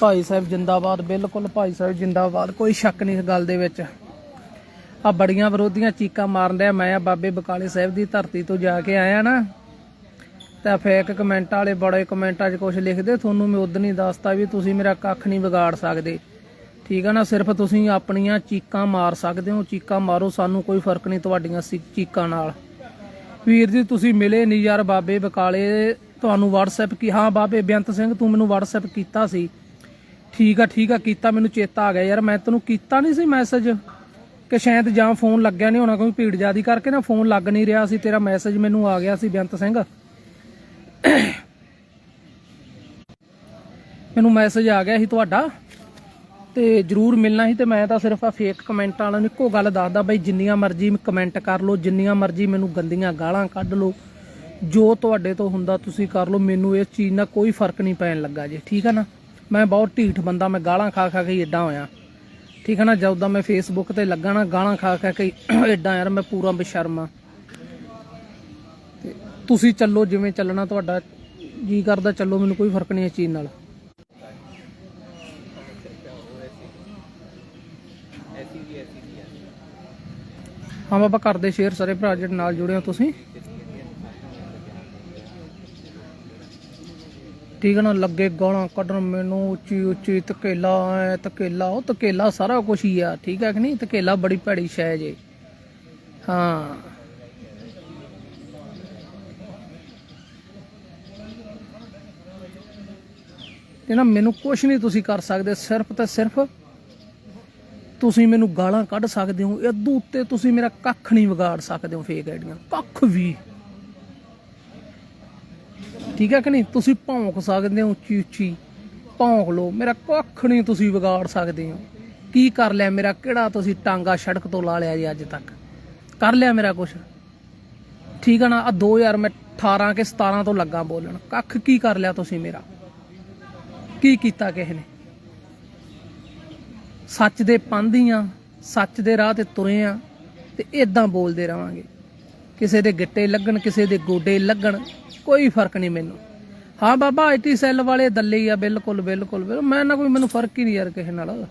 ਭਾਈ ਸਾਹਿਬ ਜਿੰਦਾਬਾਦ, ਬਿਲਕੁਲ ਭਾਈ ਸਾਹਿਬ ਜਿੰਦਾਬਾਦ, ਕੋਈ ਸ਼ੱਕ ਨਹੀਂ ਇਸ ਗੱਲ ਦੇ ਵਿੱਚ। ਆ ਬੜੀਆਂ ਵਿਰੋਧੀਆਂ ਚੀਕਾਂ ਮਾਰਨ ਡਿਆ, ਮੈਂ ਆ ਬਾਬੇ ਬਕਾਲੇ ਸਾਹਿਬ ਦੀ ਧਰਤੀ ਤੋਂ ਜਾ ਕੇ ਆਇਆ ਨਾ, ਤਾਂ ਫੇਕ ਕਮੈਂਟਾਂ ਵਾਲੇ ਬੜੇ ਕਮੈਂਟਾਂ 'ਚ ਕੁਝ ਲਿਖਦੇ, ਤੁਹਾਨੂੰ ਮੈਂ ਉਦੋਂ ਨਹੀਂ ਦੱਸਤਾ ਵੀ ਤੁਸੀਂ ਮੇਰਾ ਕੱਖ ਨਹੀਂ ਵਿਗਾੜ ਸਕਦੇ। ਠੀਕ ਆ ਨਾ, ਸਿਰਫ ਤੁਸੀਂ ਆਪਣੀਆਂ ਚੀਕਾਂ ਮਾਰ ਸਕਦੇ ਹੋ, ਚੀਕਾਂ ਮਾਰੋ, ਸਾਨੂੰ ਕੋਈ ਫ਼ਰਕ ਨਹੀਂ ਤੁਹਾਡੀਆਂ ਚੀਕਾਂ ਨਾਲ। ਵੀਰ ਜੀ, ਤੁਸੀਂ ਮਿਲੇ ਨਹੀਂ ਯਾਰ ਬਾਬੇ ਬਕਾਲੇ, ਤੁਹਾਨੂੰ WhatsApp ਕੀ ਹਾਂ ਬਾਬੇ ਬੇਅੰਤ ਸਿੰਘ, ਤੂੰ ਮੈਨੂੰ WhatsApp ਕੀਤਾ ਸੀ। ਠੀਕ ਆ ਠੀਕ ਆ, ਕੀਤਾ, ਮੈਨੂੰ ਚੇਤਾ ਆ ਗਿਆ ਯਾਰ, ਮੈਂ ਤੈਨੂੰ ਕੀਤਾ ਨਹੀਂ ਸੀ ਮੈਸੇਜ ਕਿ ਸ਼ਾਇਦ ਜਾਂ ਫੋਨ ਲੱਗਿਆ ਨਹੀਂ ਹੋਣਾ, ਕੋਈ ਭੀੜ ਜਿਆਦੀ ਕਰਕੇ ਨਾ ਫੋਨ ਲੱਗ ਨਹੀਂ ਰਿਹਾ ਸੀ, ਤੇਰਾ ਮੈਸੇਜ ਮੈਨੂੰ ਆ ਗਿਆ ਸੀ ਬੇਅੰਤ ਸਿੰਘ। ਮੈਨੂੰ ਮੈਸੇਜ ਆ ਗਿਆ ਸੀ ਤੁਹਾਡਾ, ਤੇ ਜਰੂਰ ਮਿਲਣਾ ਸੀ ਤੇ ਮੈਂ ਤਾਂ ਸਿਰਫ ਆ ਫੇਕ ਕਮੈਂਟਾਂ ਵਾਲਿਆਂ ਨੂੰ ਇੱਕੋ ਗੱਲ ਦੱਸਦਾ ਬਈ, ਜਿੰਨੀਆਂ ਮਰਜ਼ੀ ਕਮੈਂਟ ਕਰ ਲਓ, ਜਿੰਨੀਆਂ ਮਰਜ਼ੀ ਮੈਨੂੰ ਗੰਦੀਆਂ ਗਾਲਾਂ ਕੱਢ ਲਓ, ਜੋ ਤੁਹਾਡੇ ਤੋਂ ਹੁੰਦਾ ਤੁਸੀਂ ਕਰ ਲਓ, ਮੈਨੂੰ ਇਸ ਚੀਜ਼ ਨਾਲ ਕੋਈ ਫ਼ਰਕ ਨਹੀਂ ਪੈਣ ਲੱਗਾ ਜੀ, ਠੀਕ ਹੈ ਨਾ? ਮੈਂ ਬਹੁਤ ਢੀਠ ਬੰਦਾ, ਮੈਂ ਗਾਲਾਂ ਖਾ ਖਾ ਕੇ ਹੀ ਏਦਾਂ ਹੋਇਆ। ਠੀਕ ਹੈ ਨਾ, ਜਦੋਂ ਮੈਂ ਫੇਸਬੁੱਕ ਤੇ ਲੱਗਾ ਨਾ, ਗਾਲਾਂ ਖਾ ਖਾ ਕੇ ਏਦਾਂ ਯਾਰ, ਮੈਂ ਪੂਰਾ ਬੇਸ਼ਰਮ ਆ। ਤੁਸੀਂ ਚੱਲੋ ਜਿਵੇਂ ਚੱਲਣਾ ਤੁਹਾਡਾ, ਜੀ ਕਰਦਾ ਚੱਲੋ, ਮੈਨੂੰ ਕੋਈ ਫ਼ਰਕ ਨਹੀਂ ਇਸ ਚੀਜ਼ ਨਾਲ। ਹਾਂ ਬਾਬਾ ਕਰਦੇ ਸ਼ੇਅਰ ਸਾਰੇ ਭਰਾ ਜਿਹੜੇ ਨਾਲ ਜੁੜੇ ਹੋ ਤੁਸੀਂ? ਠੀਕ ਹੈ ਨਾ ਲੱਗੇ ਗਾਲਾਂ ਕੱਢਣ ਮੈਨੂੰ, ਉੱਚੀ ਉੱਚੀ ਤਕੇਲਾ ਐ ਤਕੇਲਾ ਉਹ ਤਕੇਲਾ ਸਾਰਾ ਕੁਝ ਹੀ ਆ, ਠੀਕ ਹੈ ਕਿ ਨਹੀਂ? ਤਕੇਲਾ ਬੜੀ ਭੈੜੀ ਸ਼ੈ ਜੇ ਹਾਂ। ਇਹ ਨਾ ਮੈਨੂੰ ਕੁਝ ਨਹੀਂ ਤੁਸੀਂ ਕਰ ਸਕਦੇ, ਸਿਰਫ ਤੇ ਸਿਰਫ ਤੁਸੀਂ ਮੈਨੂੰ ਗਾਲਾਂ ਕੱਢ ਸਕਦੇ ਹੋ ਇਦੋਂ ਉੱਤੇ ਤੁਸੀਂ ਮੇਰਾ ਕੱਖ ਨਹੀਂ ਵਿਗਾੜ ਸਕਦੇ ਹੋ ਫੇਕ ਆਈਡੀਆਂ। ਕੱਖ ਵੀ। ਠੀਕ ਹੈ ਕਿ ਨਹੀਂ? ਤੁਸੀਂ ਭੌਂਕ ਸਕਦੇ ਹੋ ਉੱਚੀ ਉੱਚੀ। ਭੌਂਕ ਲਓ। ਮੇਰਾ ਕੱਖ ਨਹੀਂ ਤੁਸੀਂ ਵਿਗਾੜ ਸਕਦੇ ਹੋ। ਕੀ ਕਰ ਲਿਆ ਮੇਰਾ? ਕਿਹੜਾ ਤੁਸੀਂ ਟਾਂਗਾ ਸੜਕ ਤੋਂ ਲਾ ਲਿਆ ਜੀ ਅੱਜ ਤੱਕ? ਕਰ ਲਿਆ ਮੇਰਾ ਕੁਛ? ਠੀਕ ਹੈ ਨਾ? ਆ 2000 ਮੈਂ 18 ਕੇ 17 ਤੋਂ ਲੱਗਾ ਬੋਲਣ। ਕੱਖ ਕੀ ਕਰ ਲਿਆ ਤੁਸੀਂ ਮੇਰਾ? ਕੀ ਕੀਤਾ ਕਿਸੇ ਨੇ? ਸੱਚ ਦੇ ਪੰਧੀਆਂ ਸੱਚ ਦੇ ਰਾਹ ਤੇ ਤੁਰੇ ਆ ਤੇ ਇਦਾਂ ਬੋਲਦੇ ਰਵਾਂਗੇ। ਕਿਸੇ ਦੇ ਗਿੱਟੇ ਲੱਗਣ, ਕਿਸੇ ਦੇ ਗੋਡੇ ਲੱਗਣ, ਕੋਈ ਫ਼ਰਕ ਨਹੀਂ ਮੈਨੂੰ। ਹਾਂ ਬਾਬਾ ਆਈਟੀ ਸੈੱਲ ਵਾਲੇ ਦੱਲੇ ਆ, ਬਿਲਕੁਲ ਬਿਲਕੁਲ ਮੈਂ ਨਾ ਕੋਈ, ਮੈਨੂੰ ਫ਼ਰਕ ਹੀ ਨਹੀਂ ਯਾਰ ਕਿਸੇ ਨਾਲ।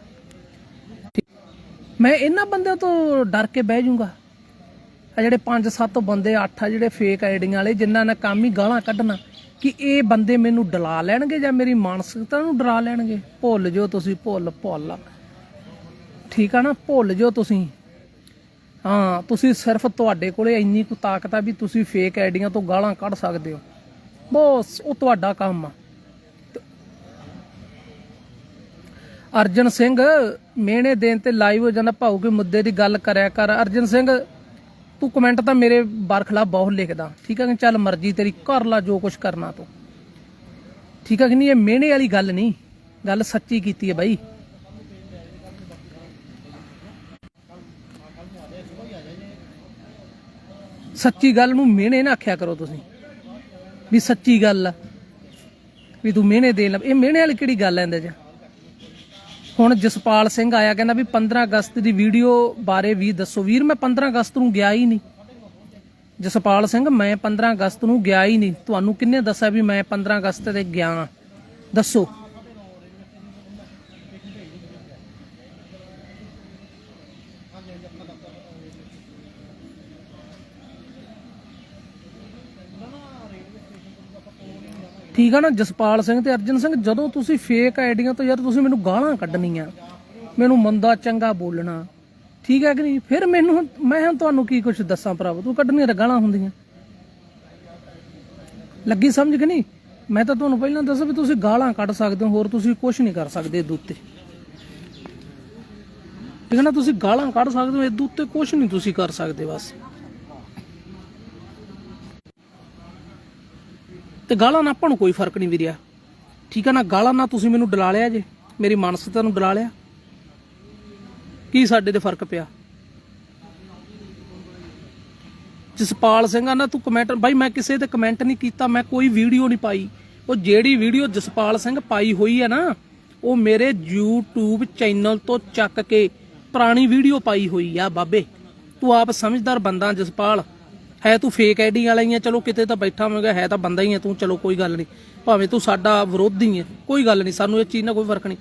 ਮੈਂ ਇਹਨਾਂ ਬੰਦਿਆਂ ਤੋਂ ਡਰ ਕੇ ਬਹਿ ਜਾਊਂਗਾ। ਆ ਜਿਹੜੇ 5-7 ਬੰਦੇ 8 ਆ ਜਿਹੜੇ ਫੇਕ ਆਈਡੀਆਂ ਵਾਲੇ, ਜਿਨ੍ਹਾਂ ਨੇ ਕੰਮ ਹੀ ਗਾਲਾਂ ਕੱਢਣਾ, ਕਿ ਇਹ ਬੰਦੇ ਮੈਨੂੰ ਡਲਾ ਲੈਣਗੇ ਜਾਂ ਮੇਰੀ ਮਾਨਸਿਕਤਾ ਨੂੰ ਡਰਾ ਲੈਣਗੇ? ਭੁੱਲ ਜਾਓ ਤੁਸੀਂ, ਭੁੱਲ ਭੁੱਲ। ਠੀਕ ਆ ਨਾ? ਭੁੱਲ ਜਾਓ ਤੁਸੀਂ। ਹਾਂ, ਤੁਸੀਂ ਸਿਰਫ ਤੁਹਾਡੇ ਕੋਲੇ ਇੰਨੀ ਕੁ ਤਾਕਤ ਆ ਵੀ ਤੁਸੀਂ ਫੇਕ ਆਈਡੀਆਂ ਤੋਂ ਗਾਲਾਂ ਕੱਢ ਸਕਦੇ ਹੋ। ਬਸ, ਉਹ ਤੁਹਾਡਾ ਕੰਮ ਆ। ਅਰਜਨ ਸਿੰਘ, ਮਿਹਣੇ ਦੇਣ ਤੇ ਲਾਈਵ ਹੋ ਜਾਂਦਾ, ਭਾਉ ਕੇ ਮੁੱਦੇ ਦੀ ਗੱਲ ਕਰਿਆ ਕਰ। ਅਰਜਨ ਸਿੰਘ, ਤੂੰ ਕਮੈਂਟ ਤਾਂ ਮੇਰੇ ਬਰਖਲਾ ਬਹੁਤ ਲਿਖਦਾ। ਠੀਕ ਹੈ ਕਿ ਚੱਲ ਮਰਜ਼ੀ, ਤੇਰੀ ਕਰ ਲਾ ਜੋ ਕੁਝ ਕਰਨਾ ਤੂੰ। ਠੀਕ ਹੈ ਕਿ ਨਹੀਂ? ਇਹ ਮਿਹਣੇ ਵਾਲੀ ਗੱਲ ਨਹੀਂ। ਗੱਲ ਸੱਚੀ ਕੀਤੀ ਹੈ ਬਾਈ। ਸੱਚੀ ਗੱਲ ਨੂੰ ਮਿਹਣੇ ਨਾ ਆਖਿਆ ਕਰੋ ਤੁਸੀਂ। ਵੀ ਸੱਚੀ ਗੱਲ ਆ। ਵੀ ਤੂੰ ਮਿਹਣੇ ਦੇ ਲੱਗ ਇਹ ਮਿਹਣੇ ਵਾਲੀ ਕਿਹੜੀ ਗੱਲ ਐ ਇਹਦੇ 'ਚ? ਹੁਣ ਜਸਪਾਲ ਸਿੰਘ ਆਇਆ ਕਹਿੰਦਾ ਵੀ 15 ਅਗਸਤ ਦੀ ਵੀਡੀਓ ਬਾਰੇ ਵੀ ਦੱਸੋ। ਵੀਰ, ਮੈਂ 15 ਅਗਸਤ ਨੂੰ ਗਿਆ ਹੀ ਨਹੀਂ। ਜਸਪਾਲ ਸਿੰਘ, ਮੈਂ 15 ਅਗਸਤ ਨੂੰ ਗਿਆ ਹੀ ਨਹੀਂ। ਤੁਹਾਨੂੰ ਕਿੰਨੇ ਦੱਸਿਆ ਵੀ ਮੈਂ 15 ਅਗਸਤ ਤੇ ਗਿਆ ਹਾਂ? ਦੱਸੋ। ਠੀਕ ਆ ਨਾ, ਜਸਪਾਲ ਸਿੰਘ ਤੇ ਅਰਜਨ ਸਿੰਘ, ਜਦੋਂ ਤੁਸੀਂ ਫੇਕ ਆਈਡੀਆਂ ਤੋਂ ਯਾਰ ਤੁਸੀਂ ਮੈਨੂੰ ਗਾਲਾਂ ਕੱਢਣੀਆਂ। ਮੈਨੂੰ ਮੰਦਾ ਚੰਗਾ ਬੋਲਣਾ। ਠੀਕ ਹੈ ਕਿ ਨਹੀਂ? ਫਿਰ ਮੈਨੂੰ ਮੈਂ ਹੁਣ ਤੁਹਾਨੂੰ ਕੀ ਕੁਝ ਦੱਸਾਂ ਭਰਾਵਾ? ਤੂੰ ਕੱਢਣੀਆਂ ਤਾਂ ਗਾਲਾਂ ਹੁੰਦੀਆਂ। ਲੱਗੀ ਸਮਝ ਕਿ ਨਹੀਂ? ਮੈਂ ਤਾਂ ਤੁਹਾਨੂੰ ਪਹਿਲਾਂ ਦੱਸਿਆ ਵੀ ਤੁਸੀਂ ਗਾਲਾਂ ਕੱਢ ਸਕਦੇ ਹੋ, ਹੋਰ ਤੁਸੀਂ ਕੁਝ ਨਹੀਂ ਕਰ ਸਕਦੇ ਇਹਦੇ ਉੱਤੇ। ਠੀਕ ਹੈ ਨਾ? ਤੁਸੀਂ ਗਾਲਾਂ ਕੱਢ ਸਕਦੇ ਹੋ, ਇਹਦੇ ਉੱਤੇ ਕੁਝ ਨਹੀਂ ਤੁਸੀਂ ਕਰ ਸਕਦੇ ਬਸ। ਤੇ ਗਾਲਾਂ ਨਾਲ ਆਪਾਂ ਨੂੰ ਕੋਈ ਫ਼ਰਕ ਨਹੀਂ ਵਿਰਿਆ। ਠੀਕ ਹੈ ਨਾ, ਗਾਲਾਂ ਨਾਲ ਤੁਸੀਂ ਮੈਨੂੰ ਡਲਾ ਲਿਆ ਜੇ, ਮੇਰੀ ਮਾਨਸਿਕਤਾ ਨੂੰ ਡਲਾ ਲਿਆ। ਕੀ ਸਾਡੇ ਤੇ ਫ਼ਰਕ ਪਿਆ? ਜਸਪਾਲ ਸਿੰਘ ਆ ਨਾ, ਤੂੰ ਕਮੈਂਟ ਬਾਈ ਮੈਂ ਕਿਸੇ ਤੇ ਕਮੈਂਟ ਨਹੀਂ ਕੀਤਾ, ਮੈਂ ਕੋਈ ਵੀਡੀਓ ਨਹੀਂ ਪਾਈ। ਉਹ ਜਿਹੜੀ ਵੀਡੀਓ ਜਸਪਾਲ ਸਿੰਘ ਪਾਈ ਹੋਈ ਹੈ ਨਾ, ਉਹ ਮੇਰੇ YouTube ਚੈਨਲ ਤੋਂ ਚੱਕ ਕੇ ਪੁਰਾਣੀ ਵੀਡੀਓ ਪਾਈ ਹੋਈ ਆ ਬਾਬੇ। ਤੂੰ ਆਪ ਸਮਝਦਾਰ ਬੰਦਾ ਜਸਪਾਲ। ਹੈ ਤੂੰ ਫੇਕ ਆਈਡੀ ਵਾਲਾ ਹੀ ਆ, ਚਲੋ ਕਿਤੇ ਤਾਂ ਬੈਠਾ ਹੋਵੇਗਾ ਹੈ ਤਾਂ ਬੰਦਾ ਹੀ ਆ ਤੂੰ, ਚਲੋ ਕੋਈ ਗੱਲ ਨਹੀਂ। ਭਾਵੇਂ ਤੂੰ ਸਾਡਾ ਵਿਰੋਧੀ ਹੈ ਕੋਈ ਗੱਲ ਨਹੀਂ, ਸਾਨੂੰ ਇਹ ਚੀਜ਼ ਨਾਲ ਕੋਈ ਫ਼ਰਕ ਨਹੀਂ।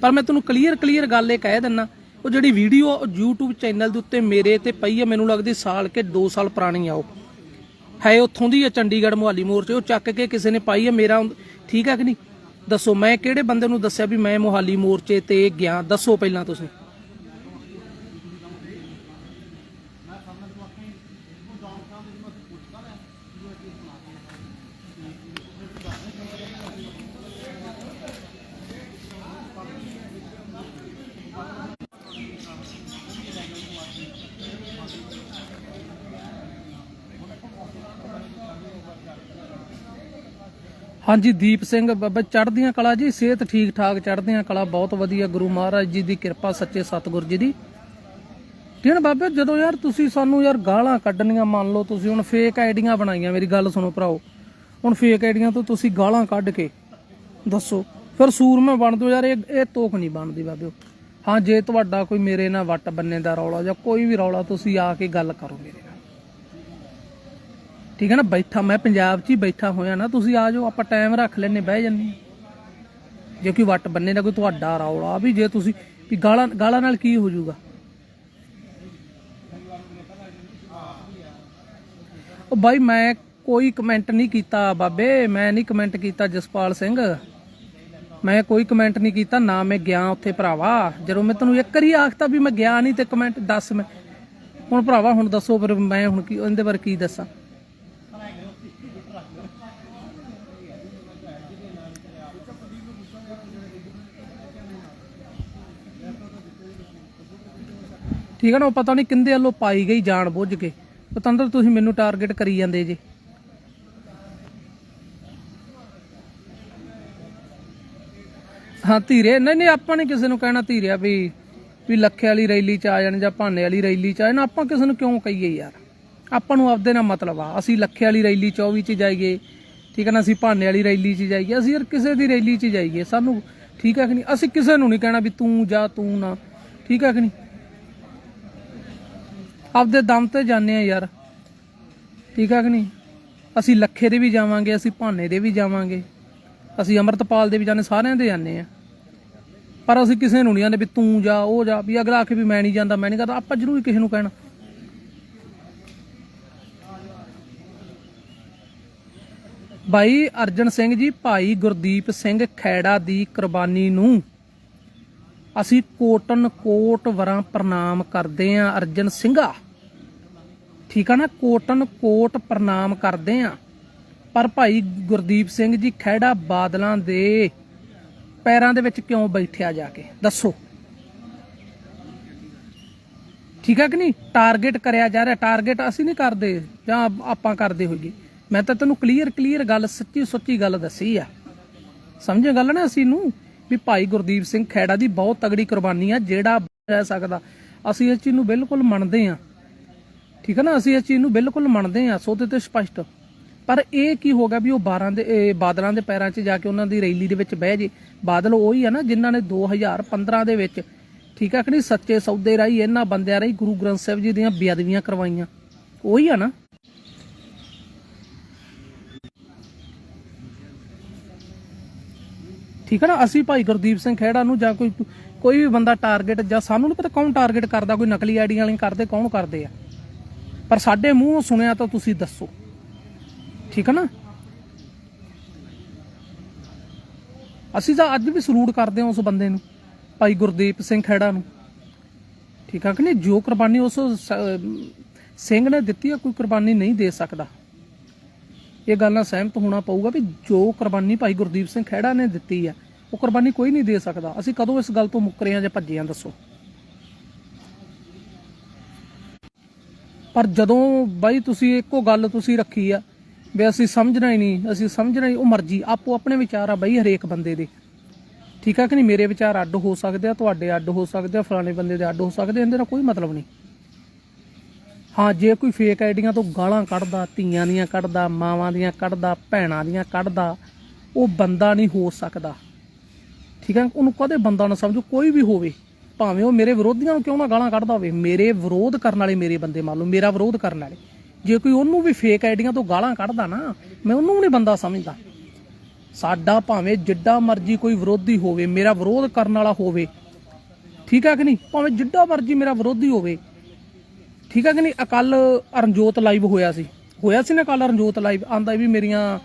ਪਰ ਮੈਂ ਤੈਨੂੰ ਕਲੀਅਰ ਕਲੀਅਰ ਗੱਲ ਇਹ ਕਹਿ ਦਿੰਨਾ, ਉਹ ਜਿਹੜੀ ਵੀਡੀਓ YouTube ਚੈਨਲ ਦੇ ਉੱਤੇ ਮੇਰੇ ਤੇ ਪਈ ਹੈ ਮੈਨੂੰ ਲੱਗਦੀ ਸਾਲ ਕੇ 2 ਸਾਲ ਪੁਰਾਣੀ ਆ ਉਹ। ਹੈ ਉੱਥੋਂ ਦੀ ਹੈ ਚੰਡੀਗੜ੍ਹ ਮੁਹਾਲੀ ਮੋਰਚੇ, ਉਹ ਚੱਕ ਕੇ ਕਿਸੇ ਨੇ ਪਾਈ ਹੈ ਮੇਰਾ ਠੀਕ ਹੈ ਕਿ ਨਹੀਂ? ਦੱਸੋ, ਮੈਂ ਕਿਹੜੇ ਬੰਦੇ ਨੂੰ ਦੱਸਿਆ ਵੀ ਮੈਂ ਮੁਹਾਲੀ ਮੋਰਚੇ ਤੇ ਗਿਆ? ਦੱਸੋ ਪਹਿਲਾਂ ਤੁਸੀਂ। ਹਾਂਜੀ, ਦੀਪ ਸਿੰਘ, ਬਾਬਾ ਚੜ੍ਹਦੀਆਂ ਕਲਾ ਜੀ, ਸਿਹਤ ਠੀਕ ਠਾਕ, ਚੜ੍ਹਦੀਆਂ ਕਲਾ, ਬਹੁਤ ਵਧੀਆ। ਗੁਰੂ ਮਹਾਰਾਜ ਜੀ ਦੀ ਕਿਰਪਾ, ਸੱਚੇ ਸਤਿਗੁਰ ਜੀ ਦੀ। ਕਿਹਨ ਬਾਬੇ, ਜਦੋਂ ਯਾਰ ਤੁਸੀਂ ਸਾਨੂੰ ਯਾਰ ਗਾਲਾਂ ਕੱਢਣੀਆਂ ਮੰਨ ਲਓ, ਤੁਸੀਂ ਹੁਣ ਫੇਕ ਆਈਡੀਆਂ ਬਣਾਈਆਂ, ਮੇਰੀ ਗੱਲ ਸੁਣੋ ਭਰਾਓ। ਹੁਣ ਫੇਕ ਆਈਡੀਆਂ ਤੋਂ ਤੁਸੀਂ ਗਾਲਾਂ ਕੱਢ ਕੇ ਦੱਸੋ। ਫਿਰ ਸੂਰਮੇ ਬਣ ਦਿਓ ਯਾਰ, ਇਹ ਇਹ ਤੋਕ ਨਹੀਂ ਬਣਦੀ ਬਾਬਿਓ ਹਾਂ, ਜੇ ਤੁਹਾਡਾ ਕੋਈ ਮੇਰੇ ਨਾਲ ਵੱਟ ਬੰਨੇ ਦਾ ਰੌਲਾ ਜਾਂ ਕੋਈ ਵੀ ਰੌਲਾ, ਤੁਸੀਂ ਆ ਕੇ ਗੱਲ ਕਰੋ ਮੇਰੇ ਠੀਕ ਹੈ ਨਾ? ਬੈਠਾ, ਮੈਂ ਪੰਜਾਬ 'ਚ ਹੀ ਬੈਠਾ ਹੋਇਆ ਨਾ, ਤੁਸੀਂ ਆ ਜਾਓ, ਆਪਾਂ ਟਾਈਮ ਰੱਖ ਲੈਨੇ ਬਹਿ ਜੰਨੇ ਜੇ ਕੋਈ ਵੱਟ ਬੰਨੇ ਦਾ ਕੋਈ ਤੁਹਾਡਾ ਰੌਲਾ ਵੀ, ਜੇ ਤੁਸੀਂ, ਵੀ ਗਾਲਾਂ ਗਾਲਾਂ ਨਾਲ ਕੀ ਹੋ ਜਾਊਗਾ? ਉਹ ਬਾਈ, ਮੈਂ ਕੋਈ ਕਮੈਂਟ ਨਹੀਂ ਕੀਤਾ ਬਾਬੇ, ਮੈਂ ਨਹੀਂ ਕਮੈਂਟ ਕੀਤਾ ਜਸਪਾਲ ਸਿੰਘ। ਮੈਂ ਕੋਈ ਕਮੈਂਟ ਨਹੀਂ ਕੀਤਾ, ਨਾ ਮੈਂ ਗਿਆ ਉੱਥੇ ਭਰਾਵਾ। ਜਦੋਂ ਮੈਂ ਤੈਨੂੰ ਇੱਕ ਵਾਰੀ ਆਖਤਾ ਵੀ ਮੈਂ ਗਿਆ ਨਹੀਂ ਤੇ ਕਮੈਂਟ ਦੱਸ ਮੈਂ। ਹੁਣ ਭਰਾਵਾ, ਹੁਣ ਦੱਸੋ ਫਿਰ ਮੈਂ ਹੁਣ ਕੀ, ਉਹਦੇ ਬਾਰੇ ਕੀ ਦੱਸਾਂ? ਠੀਕ ਹੈ ਨਾ, ਉਹ ਪਤਾ ਨਹੀਂ ਕਿੰਦੇ ਵੱਲੋਂ ਪਾਈ ਗਈ ਜਾਣ ਬੁੱਝ ਕੇ। ਪਤੰਦਰ, ਤੁਸੀਂ ਮੈਨੂੰ ਟਾਰਗੇਟ ਕਰੀ ਜਾਂਦੇ ਜੇ। ਹਾਂ, ਧੀਰੇ। ਨਹੀਂ ਨਹੀਂ, ਆਪਾਂ ਨਹੀਂ ਕਿਸੇ ਨੂੰ ਕਹਿਣਾ ਧੀਰਿਆ ਵੀ ਵੀ ਲੱਖੇ ਵਾਲੀ ਰੈਲੀ ਚ ਆ ਜਾਣ ਜਾਂ ਭਾਨੇ ਵਾਲੀ ਰੈਲੀ ਚ ਆ ਜਾਣ। ਆਪਾਂ ਕਿਸੇ ਨੂੰ ਕਿਉਂ ਕਹੀਏ ਯਾਰ? ਆਪਾਂ ਨੂੰ ਆਪਦੇ ਨਾਲ ਮਤਲਬ ਆ। ਅਸੀਂ ਲੱਖੇ ਵਾਲੀ ਰੈਲੀ 24 ਚ ਜਾਈਏ, ਠੀਕ ਹੈ ਨਾ, ਅਸੀਂ ਭਾਨੇ ਵਾਲੀ ਰੈਲੀ ਚ ਜਾਈਏ। ਅਸੀਂ ਯਾਰ ਕਿਸੇ ਦੀ ਰੈਲੀ ਚ ਜਾਈਏ। ਸਾਨੂੰ ਠੀਕ ਹੈ ਕਿ ਨਹੀਂ? ਅਸੀਂ ਕਿਸੇ ਨੂੰ ਨਹੀਂ ਕਹਿਣਾ ਵੀ ਤੂੰ ਜਾ, ਤੂੰ ਨਾ। ਠੀਕ ਹੈ ਕਿ ਨਹੀਂ? ਆਪਦੇ ਦਮ ਤੇ ਜਾਂਦੇ ਆ ਯਾਰ। ਠੀਕ ਆ ਕਿ ਨਹੀਂ? ਅਸੀਂ ਲੱਖੇ ਦੇ ਵੀ ਜਾਵਾਂਗੇ, ਅਸੀਂ ਭਾਨੇ ਦੇ ਵੀ ਜਾਵਾਂਗੇ। ਅਸੀਂ ਅਮਰਤਪਾਲ ਦੇ ਵੀ ਜਾਂਦੇ ਸਾਰਿਆਂ ਦੇ ਜਾਂਦੇ ਆ। ਪਰ ਅਸੀਂ ਕਿਸੇ ਨੂੰ ਨਹੀਂ ਜਾਂਦੇ ਵੀ ਤੂੰ ਜਾ, ਉਹ ਜਾ, ਵੀ ਅਗਲਾ ਆਖੇ ਵੀ ਮੈਂ ਨਹੀਂ ਜਾਂਦਾ, ਮੈਂ ਨਹੀਂ ਕਰਦਾ, ਆਪਾਂ ਜ਼ਰੂਰ ਕਿਸੇ ਨੂੰ ਕਹਿਣਾ। ਭਾਈ ਅਰਜਨ ਸਿੰਘ ਜੀ, ਭਾਈ ਗੁਰਦੀਪ ਸਿੰਘ ਖੈੜਾ ਦੀ ਕੁਰਬਾਨੀ ਨੂੰ ਅਸੀਂ ਕੋਟਨ ਕੋਟ ਵਰਾਂ ਪ੍ਰਣਾਮ ਕਰਦੇ ਆਂ ਅਰਜਨ ਸਿੰਘਾ। ਠੀਕ ਆ ਨਾ ਕੋਟਨ ਕੋਟ ਪ੍ਰਣਾਮ ਕਰਦੇ ਆ। ਪਰ ਭਾਈ ਗੁਰਦੀਪ ਸਿੰਘ ਜੀ ਖੈੜਾ ਬਾਦਲਾਂ ਦੇ ਪੈਰਾਂ ਦੇ ਵਿੱਚ ਕਿਉਂ ਬੈਠਿਆ ਜਾ ਕੇ? ਦੱਸੋ। ਠੀਕ ਆ ਕਿ ਨਹੀਂ? ਟਾਰਗੇਟ ਕਰਿਆ ਜਾ ਰਿਹਾ। ਟਾਰਗੇਟ ਅਸੀਂ ਨਹੀਂ ਕਰਦੇ, ਜਾਂ ਆਪਾਂ ਕਰਦੇ ਹੋਈਏ। ਮੈਂ ਤਾਂ ਤੈਨੂੰ ਕਲੀਅਰ ਕਲੀਅਰ ਗੱਲ, ਸੱਚੀ ਸੁੱਚੀ ਗੱਲ ਦੱਸੀ ਆ। ਸਮਝੇ ਗੱਲ ਨਾ ਅਸੀਂ ਨੂੰ? ਵੀ ਭਾਈ ਗੁਰਦੀਪ ਸਿੰਘ ਖੈੜਾ ਦੀ ਬਹੁਤ ਤਗੜੀ ਕੁਰਬਾਨੀ ਆ, ਜਿਹੜਾ ਰਹਿ ਸਕਦਾ। ਅਸੀਂ ਇਸ ਚੀਜ਼ ਨੂੰ ਬਿਲਕੁਲ ਮੰਨਦੇ ਆ। ਠੀਕ ਹੈ ਨਾ? ਅਸੀਂ ਇਸ ਚੀਜ਼ ਨੂੰ ਬਿਲਕੁਲ ਮੰਨਦੇ ਆ ਸੋਤੇ ਤੇ ਸਪਸ਼ਟ। ਪਰ ਇਹ ਕੀ ਹੋ ਵੀ ਉਹ 12 ਦੇ ਬਾਦਲਾਂ ਦੇ ਪੈਰਾਂ 'ਚ ਜਾ ਕੇ ਉਹਨਾਂ ਦੀ ਰੈਲੀ ਦੇ ਵਿੱਚ ਬਹਿ ਜੇ। ਬਾਦਲ ਉਹੀ ਆ ਨਾ, ਜਿਨ੍ਹਾਂ ਨੇ 2015 ਦੇ ਵਿੱਚ, ਠੀਕ ਆ ਕਿ ਨਹੀਂ, ਸੱਚੇ ਸੌਦੇ ਰਾਈ ਇਹਨਾਂ ਬੰਦਿਆਂ ਰਾਈ ਗੁਰੂ ਗ੍ਰੰਥ ਸਾਹਿਬ ਜੀ ਦੀਆਂ ਬੇਅਦਬੀਆਂ ਕਰਵਾਈਆਂ। ਉਹੀ ਆ ਨਾ। ਠੀਕ ਹੈ ਨਾ? ਅਸੀਂ ਭਾਈ ਗੁਰਦੀਪ ਸਿੰਘ ਖਹਿੜਾ ਨੂੰ ਜਾਂ ਕੋਈ ਕੋਈ ਵੀ ਬੰਦਾ ਟਾਰਗੇਟ ਜਾਂ ਸਾਨੂੰ ਨਹੀਂ ਪਤਾ ਕੌਣ ਟਾਰਗੇਟ ਕਰਦਾ, ਕੋਈ ਨਕਲੀ ਆਈਡੀਆਂ ਵਾਲੇ ਕਰਦੇ, ਕੌਣ ਕਰਦੇ ਆ? ਪਰ ਸਾਡੇ ਮੂੰਹੋਂ ਸੁਣਿਆ ਤਾਂ ਤੁਸੀਂ ਦੱਸੋ। ਠੀਕ ਹੈ ਨਾ? ਅਸੀਂ ਤਾਂ ਅੱਜ ਵੀ ਸਲੂਟ ਕਰਦੇ ਹਾਂ ਉਸ ਬੰਦੇ ਨੂੰ, ਭਾਈ ਗੁਰਦੀਪ ਸਿੰਘ ਖਹਿੜਾ ਨੂੰ। ਠੀਕ ਆ ਕਿ ਨਹੀਂ? ਜੋ ਕੁਰਬਾਨੀ ਉਸ ਸਿੰਘ ਨੇ ਦਿੱਤੀ ਆ, ਕੋਈ ਕੁਰਬਾਨੀ ਨਹੀਂ ਦੇ ਸਕਦਾ। ਇਹ ਗੱਲ ਨਾਲ ਸਹਿਮਤ ਹੋਣਾ ਪਊਗਾ ਵੀ ਜੋ ਕੁਰਬਾਨੀ ਭਾਈ ਗੁਰਦੀਪ ਸਿੰਘ ਖਹਿੜਾ ਨੇ ਦਿੱਤੀ ਆ, ਉਹ ਕੁਰਬਾਨੀ ਕੋਈ ਨਹੀਂ ਦੇ ਸਕਦਾ। ਅਸੀਂ ਕਦੋਂ ਇਸ ਗੱਲ ਤੋਂ ਮੁੱਕਰੇ ਆ ਜਾਂ ਭੱਜੇ ਹਾਂ, ਦੱਸੋ। ਪਰ ਜਦੋਂ ਬਾਈ ਤੁਸੀਂ ਇੱਕੋ ਗੱਲ ਤੁਸੀਂ ਰੱਖੀ ਆ, ਵੀ ਅਸੀਂ ਸਮਝਣਾ ਹੀ ਨਹੀਂ, ਅਸੀਂ ਸਮਝਣਾ ਹੀ ਉਹ ਮਰਜ਼ੀ, ਆਪੋ ਆਪਣੇ ਵਿਚਾਰ ਆ ਬਾਈ ਹਰੇਕ ਬੰਦੇ ਦੇ। ਠੀਕ ਆ ਕਿ ਨਹੀਂ? ਮੇਰੇ ਵਿਚਾਰ ਅੱਡ ਹੋ ਸਕਦੇ ਆ, ਤੁਹਾਡੇ ਅੱਡ ਹੋ ਸਕਦੇ ਆ, ਫਲਾਣੇ ਬੰਦੇ ਦੇ ਅੱਡ ਹੋ ਸਕਦੇ ਇਹਦੇ ਨਾਲ ਕੋਈ ਮਤਲਬ ਨਹੀਂ। ਹਾਂ, ਜੇ ਕੋਈ ਫੇਕ ਆਈਡੀਆਂ ਤੋਂ ਗਾਲਾਂ ਕੱਢਦਾ, ਧੀਆਂ ਦੀਆਂ ਕੱਢਦਾ, ਮਾਵਾਂ ਦੀਆਂ ਕੱਢਦਾ, ਭੈਣਾਂ ਦੀਆਂ ਕੱਢਦਾ, ਉਹ ਬੰਦਾ ਨਹੀਂ ਹੋ ਸਕਦਾ। ਠੀਕ ਹੈ ਉਹਨੂੰ ਕਦੇ ਬੰਦਾ ਨਾ ਸਮਝੋ, ਕੋਈ ਵੀ ਹੋਵੇ। ਭਾਵੇਂ ਉਹ ਮੇਰੇ ਵਿਰੋਧੀਆਂ ਨੂੰ ਕਿਉਂ ਨਾ ਗਾਲਾਂ ਕੱਢਦਾ ਹੋਵੇ, ਮੇਰੇ ਵਿਰੋਧ ਕਰਨ ਵਾਲੇ ਮੇਰੇ ਬੰਦੇ ਮੰਨ ਲਓ, ਮੇਰਾ ਵਿਰੋਧ ਕਰਨ ਵਾਲੇ। ਜੇ ਕੋਈ ਉਹਨੂੰ ਵੀ ਫੇਕ ਆਈਡੀਆਂ ਤੋਂ ਗਾਲਾਂ ਕੱਢਦਾ ਨਾ, ਮੈਂ ਉਹਨੂੰ ਵੀ ਨਹੀਂ ਬੰਦਾ ਸਮਝਦਾ। ਸਾਡਾ ਭਾਵੇਂ ਜਿੱਡਾ ਮਰਜ਼ੀ ਕੋਈ ਵਿਰੋਧੀ ਹੋਵੇ, ਮੇਰਾ ਵਿਰੋਧ ਕਰਨ ਵਾਲਾ ਹੋਵੇ, ਠੀਕ ਹੈ ਕਿ ਨਹੀਂ? ਭਾਵੇਂ ਜਿੱਡਾ ਮਰਜ਼ੀ ਮੇਰਾ ਵਿਰੋਧੀ ਹੋਵੇ, ਠੀਕ ਹੈ ਕਿ ਨਹੀਂ? ਅਕਲ ਰਣਜੋਤ ਲਾਈਵ ਹੋਇਆ ਸੀ। ਹੋਇਆ ਸੀ ਨਾ ਕੱਲ ਰਣਜੋਤ ਲਾਈਵ ਆਂਦਾ ਵੀ ਮੇਰੀਆਂ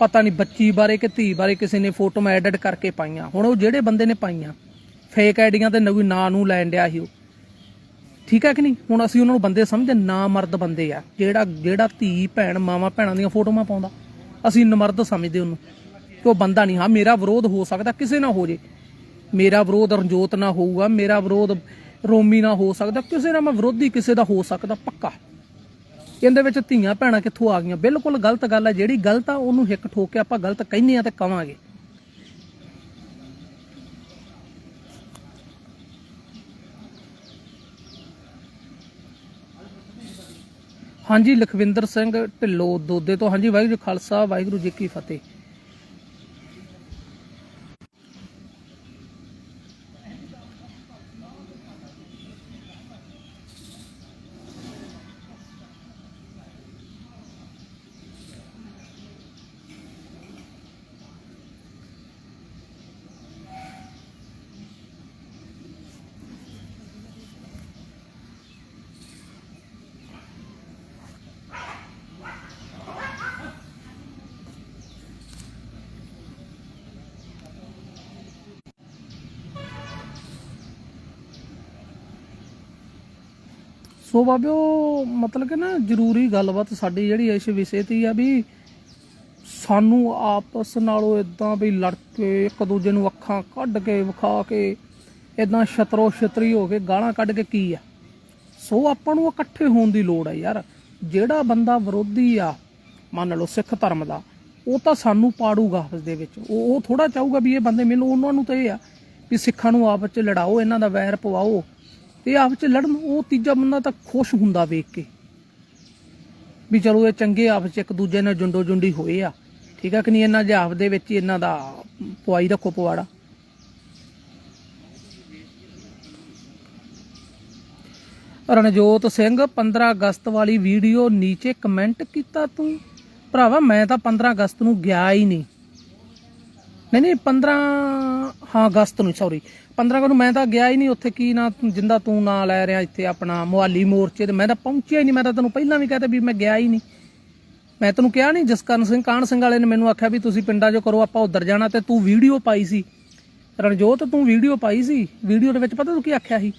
ਪਤਾ ਨਹੀਂ ਬੱਚੀ ਬਾਰੇ ਕਿ ਧੀ ਬਾਰੇ ਕਿਸੇ ਨੇ ਫੋਟੋ ਮੈਂ ਐਡਿਟ ਕਰਕੇ ਪਾਈਆਂ। ਹੁਣ ਉਹ ਜਿਹੜੇ ਬੰਦੇ ਨੇ ਪਾਈਆਂ ਫੇਕ ਆਈਡੀਆਂ ਤੇ ਨਵੀਂ ਨਾਂ ਨੂੰ ਲੈਣ ਡਿਆ ਸੀ ਉਹ। ਠੀਕ ਹੈ ਕਿ ਨਹੀਂ? ਹੁਣ ਅਸੀਂ ਉਹਨਾਂ ਨੂੰ ਬੰਦੇ ਸਮਝਦੇ ਨਾ ਮਰਦ ਬੰਦੇ ਆ। ਜਿਹੜਾ ਜਿਹੜਾ ਧੀ, ਭੈਣ, ਮਾਵਾਂ, ਭੈਣਾਂ ਦੀਆਂ ਫੋਟੋਆਂ ਪਾਉਂਦਾ। ਅਸੀਂ ਨਮਰਦ ਸਮਝਦੇ ਉਹਨੂੰ। ਕਿ ਉਹ ਬੰਦਾ ਨਹੀਂ, ਹਾਂ, ਮੇਰਾ ਵਿਰੋਧ ਹੋ ਸਕਦਾ, ਕਿਸੇ ਨਾਲ ਹੋ ਜੇ। ਮੇਰਾ ਵਿਰੋਧ ਰਣਜੋਤ ਨਾਲ ਹੋਊਗਾ, ਮੇਰਾ ਵਿਰੋਧ ਰੋਮੀ ਨਾਲ ਹੋ ਸਕਦਾ, ਕਿਸੇ ਨਾਲ ਮੈਂ ਵਿਰੋਧੀ ਕਿਸੇ ਦਾ ਹੋ ਸਕਦਾ, ਪੱਕਾ। ਇਹਦੇ ਵਿੱਚ ਧੀਆਂ ਭੈਣਾਂ ਕਿੱਥੋਂ ਆ ਗਈਆਂ? ਬਿਲਕੁਲ ਗਲਤ ਗੱਲ ਹੈ। ਜਿਹੜੀ ਗਲਤ ਆ, ਉਹਨੂੰ ਹਿੱਕ ਠੋਕ ਕੇ ਆਪਾਂ ਗਲਤ ਕਹਿੰਦੇ ਆ ਤੇ ਕਵਾਂਗੇ। ਹਾਂਜੀ ਲਖਵਿੰਦਰ ਸਿੰਘ ਢਿੱਲੋਂ ਦੋਦੇ ਤੋਂ। ਹਾਂਜੀ ਵਾਹਿਗੁਰੂ ਜੀ ਖਾਲਸਾ ਵਾਹਿਗੁਰੂ ਜੀ ਕੀ ਫਤਿਹ। ਸੋ ਬਾਬਿਓ, ਮਤਲਬ ਕਿ ਨਾ ਜ਼ਰੂਰੀ ਗੱਲਬਾਤ ਸਾਡੀ ਜਿਹੜੀ ਇਸ ਵਿਸ਼ੇ ਤੇ ਆ ਵੀ ਸਾਨੂੰ ਆਪਸ ਨਾਲੋਂ ਇਦਾਂ ਵੀ ਲੜ ਕੇ ਇੱਕ ਦੂਜੇ ਨੂੰ ਅੱਖਾਂ ਕੱਢ ਕੇ, ਵਿਖਾ ਕੇ ਇਦਾਂ ਛਤਰੋ ਛਤਰੀ ਹੋ ਕੇ ਗਾਲਾਂ ਕੱਢ ਕੇ ਕੀ ਆ? ਸੋ ਆਪਾਂ ਨੂੰ ਇਕੱਠੇ ਹੋਣ ਦੀ ਲੋੜ ਹੈ ਯਾਰ। ਜਿਹੜਾ ਬੰਦਾ ਵਿਰੋਧੀ ਆ, ਮੰਨ ਲਓ ਸਿੱਖ ਧਰਮ ਦਾ, ਉਹ ਤਾਂ ਸਾਨੂੰ ਪਾੜੂਗਾ ਆਪਸ ਦੇ ਵਿੱਚ। ਉਹ ਉਹ ਥੋੜਾ ਚਾਹੂਗਾ ਵੀ ਇਹ ਬੰਦੇ ਮੈਨੂੰ ਉਹਨਾਂ ਨੂੰ ਤਾਂ ਇਹ ਆ ਵੀ ਸਿੱਖਾਂ ਨੂੰ ਆਪਸ ਚ ਲੜਾਓ, ਇਹਨਾਂ ਦਾ ਵੈਰ ਪਵਾਓ। ਤੇ ਆਪਸ ਚ ਲੜਨ ਉਹ ਤੀਜਾ ਬੰਦਾ ਤਾਂ ਖੁਸ਼ ਹੁੰਦਾ ਵੇਖ ਕੇ। ਵੀ ਚਲੋ ਇਹ ਚੰਗੇ ਆਪਸ ਚ ਇੱਕ ਦੂਜੇ ਨਾਲ ਜੁੰਡੋ ਜੁੰਡੀ ਹੋਏ ਆ। ਠੀਕ ਆ ਕਿ ਨਹੀਂ? ਇਹਨਾਂ ਦੇ ਆਪ ਦੇ ਵਿੱਚ ਇਹਨਾਂ ਦਾ ਪੁਆਈ ਰੱਖੋ ਪਵਾੜਾ। ਰਣਜੋਤ ਸਿੰਘ 15 ਅਗਸਤ ਵਾਲੀ ਵੀਡੀਓ ਨੀਚੇ ਕਮੈਂਟ ਕੀਤਾ ਤੂੰ। ਭਰਾਵਾ, ਮੈਂ ਤਾਂ 15 ਅਗਸਤ ਨੂੰ ਗਿਆ ਹੀ ਨਹੀਂ। ਨਹੀਂ ਨਹੀਂ 15 ਹਾਂ, ਅਗਸਤ ਨੂੰ ਸੌਰੀ 15 ਨੂੰ ਮੈਂ ਤਾਂ ਗਿਆ ਹੀ ਨਹੀਂ ਉੱਥੇ, ਕੀ ਨਾ ਜਿੰਦਾ ਤੂੰ ਨਾਂ ਲੈ ਰਿਹਾ ਇੱਥੇ ਆਪਣਾ ਮੁਹਾਲੀ ਮੋਰਚੇ ਤੇ। ਮੈਂ ਤਾਂ ਪਹੁੰਚਿਆ ਹੀ ਨਹੀਂ, ਮੈਂ ਤਾਂ ਤੈਨੂੰ ਪਹਿਲਾਂ ਵੀ ਕਹਤਾ ਵੀ ਮੈਂ ਗਿਆ ਹੀ ਨਹੀਂ। ਮੈਂ ਤੈਨੂੰ ਕਿਹਾ ਨਹੀਂ, ਜਸਕਰਨ ਸਿੰਘ, ਕਾਹਨ ਸਿੰਘ ਵਾਲੇ ਨੇ ਮੈਨੂੰ ਆਖਿਆ ਵੀ ਤੁਸੀਂ ਪਿੰਡਾਂ 'ਚੋਂ ਕਰੋ, ਆਪਾਂ ਉੱਧਰ ਜਾਣਾ ਤੇ ਤੂੰ ਵੀਡੀਓ ਪਾਈ ਸੀ। ਰਣਜੋਤ, ਤੂੰ ਵੀਡੀਓ ਪਾਈ ਸੀ? ਵੀਡੀਓ ਦੇ ਵਿੱਚ ਪਤਾ ਤੂੰ ਕੀ ਆਖਿਆ ਸੀ?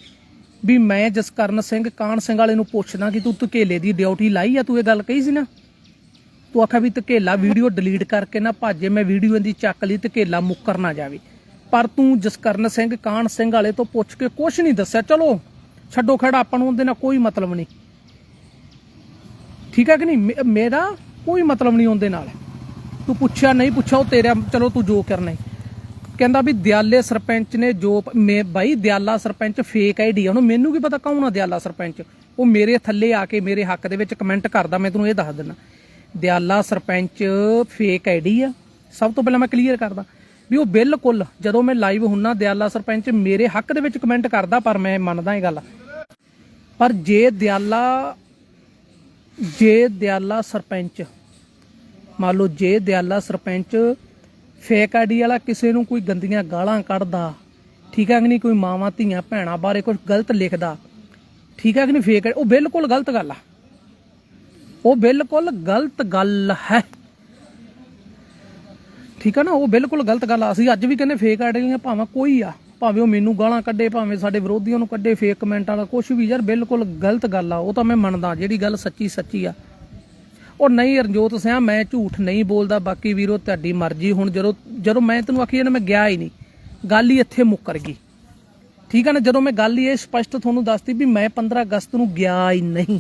ਵੀ ਮੈਂ ਜਸਕਰਨ ਸਿੰਘ, ਕਾਹਨ ਸਿੰਘ ਵਾਲੇ ਨੂੰ ਪੁੱਛਦਾ ਕਿ ਤੂੰ ਧਕੇਲੇ ਦੀ ਡਿਊਟੀ ਲਾਈ ਆ, ਤੂੰ ਇਹ ਗੱਲ ਕਹੀ ਸੀ ਨਾ? ਤੂੰ ਆਖਿਆ ਵੀ ਧਕੇਲਾ ਵੀਡੀਓ ਡਿਲੀਟ ਕਰਕੇ ਨਾ ਭਾਜੇ ਮੈਂ ਵੀਡੀਓ ਦੀ ਚੱਕ ਲਈ, ਧਕੇਲਾ ਮੁੱਕਰ ਨਾ ਜਾਵੇ। ਪਰ ਤੂੰ ਜਸਕਰਨ ਸਿੰਘ, ਕਾਹਨ ਸਿੰਘ ਵਾਲੇ ਤੋਂ ਪੁੱਛ ਕੇ ਕੁਝ ਨਹੀਂ ਦੱਸਿਆ। ਚਲੋ, ਛੱਡੋ ਖੜਾ, ਆਪਾਂ ਨੂੰ ਉਹਦੇ ਨਾਲ ਕੋਈ ਮਤਲਬ ਨਹੀਂ। ਠੀਕ ਹੈ ਕਿ ਨਹੀਂ? ਮੇਰਾ ਕੋਈ ਮਤਲਬ ਨਹੀਂ ਉਹਦੇ ਨਾਲ। ਤੂੰ ਪੁੱਛਿਆ ਨਹੀਂ, ਪੁੱਛਿਆ ਉਹ ਤੇਰਾ, ਚਲੋ ਤੂੰ ਜੋ ਕਰਨਾ ਹੈ ਕਹਿੰਦਾ ਵੀ ਦਿਆਲੇ ਸਰਪੰਚ ਨੇ ਜੋ, ਮੈਂ, ਬਾਈ ਦਿਆਲਾ ਸਰਪੰਚ ਫੇਕ ਆਈਡੀ ਆ, ਉਹਨੂੰ ਮੈਨੂੰ ਕੀ ਪਤਾ ਕੌਣ ਆ ਦਿਆਲਾ ਸਰਪੰਚ? ਉਹ ਮੇਰੇ ਥੱਲੇ ਆ ਕੇ ਮੇਰੇ ਹੱਕ ਦੇ ਵਿੱਚ ਕਮੈਂਟ ਕਰਦਾ, ਮੈਂ ਤੈਨੂੰ ਇਹ ਦੱਸ ਦਿੰਦਾ। ਦਿਆਲਾ ਸਰਪੰਚ ਫੇਕ ਆਈਡੀ ਆ। ਸਭ ਤੋਂ ਪਹਿਲਾਂ ਮੈਂ ਕਲੀਅਰ ਕਰਦਾ ਵੀ ਉਹ ਬਿਲਕੁਲ ਜਦੋਂ ਮੈਂ ਲਾਈਵ ਹੁੰਨਾ ਦਿਆਲਾ ਸਰਪੰਚ ਮੇਰੇ ਹੱਕ ਦੇ ਵਿੱਚ ਕਮੈਂਟ ਕਰਦਾ, ਪਰ ਮੈਂ ਮੰਨਦਾ ਇਹ ਗੱਲ। ਪਰ ਜੇ ਦਿਆਲਾ ਜੇ ਦਿਆਲਾ ਸਰਪੰਚ, ਮੰਨ ਲਓ ਜੇ ਦਿਆਲਾ ਸਰਪੰਚ ਫੇਕ ਆਈਡੀ ਵਾਲਾ ਕਿਸੇ ਨੂੰ ਕੋਈ ਗੰਦੀਆਂ ਗਾਲਾਂ ਕੱਢਦਾ, ਠੀਕ ਹੈ ਕਿ ਨਹੀਂ? ਕੋਈ ਮਾਵਾਂ, ਧੀਆਂ, ਭੈਣਾਂ ਬਾਰੇ ਕੁਝ ਗਲਤ ਲਿਖਦਾ, ਠੀਕ ਹੈ ਕਿ ਨਹੀਂ? ਫੇਕ ਉਹ ਬਿਲਕੁਲ ਗਲਤ ਗੱਲ ਆ। ਉਹ ਬਿਲਕੁਲ ਗਲਤ ਗੱਲ ਹੈ। ਠੀਕ ਹੈ ਨਾ, ਉਹ ਬਿਲਕੁਲ ਗਲਤ ਗੱਲ ਆ। ਅਸੀਂ ਅੱਜ ਵੀ ਕਹਿੰਦੇ ਫੇਕ ਆਈਡੀਆਂ ਭਾਵੇਂ ਕੋਈ ਆ, ਭਾਵੇਂ ਉਹ ਮੈਨੂੰ ਗਾਲਾਂ ਕੱਢੇ, ਭਾਵੇਂ ਸਾਡੇ ਵਿਰੋਧੀਆਂ ਨੂੰ ਕੱਢੇ ਫੇਕ ਕਮੈਂਟਾਂ ਵਾਲਾ ਕੁਝ ਵੀ ਯਾਰ, ਬਿਲਕੁਲ ਗਲਤ ਗੱਲ ਆ। ਉਹ ਤਾਂ ਮੈਂ ਮੰਨਦਾ, ਜਿਹੜੀ ਗੱਲ ਸੱਚੀ ਸੱਚੀ ਆ। ਉਹ ਨਹੀਂ, ਰਣਜੋਤ ਸਿੰਘ ਮੈਂ ਝੂਠ ਨਹੀਂ ਬੋਲਦਾ, ਬਾਕੀ ਵੀਰੋ, ਤੁਹਾਡੀ ਮਰਜ਼ੀ। ਹੁਣ ਜਦੋਂ ਜਦੋਂ ਮੈਂ ਤੈਨੂੰ ਆਖੀ ਨਾ, ਮੈਂ ਗਿਆ ਹੀ ਨਹੀਂ। ਗੱਲ ਹੀ ਇੱਥੇ ਮੁੱਕਰ ਗਈ। ਠੀਕ ਹੈ ਨਾ, ਜਦੋਂ ਮੈਂ ਗੱਲ ਹੀ ਇਹ ਸਪਸ਼ਟ ਤੁਹਾਨੂੰ ਦੱਸਤੀ ਵੀ ਮੈਂ 15 ਅਗਸਤ ਨੂੰ ਗਿਆ ਹੀ ਨਹੀਂ।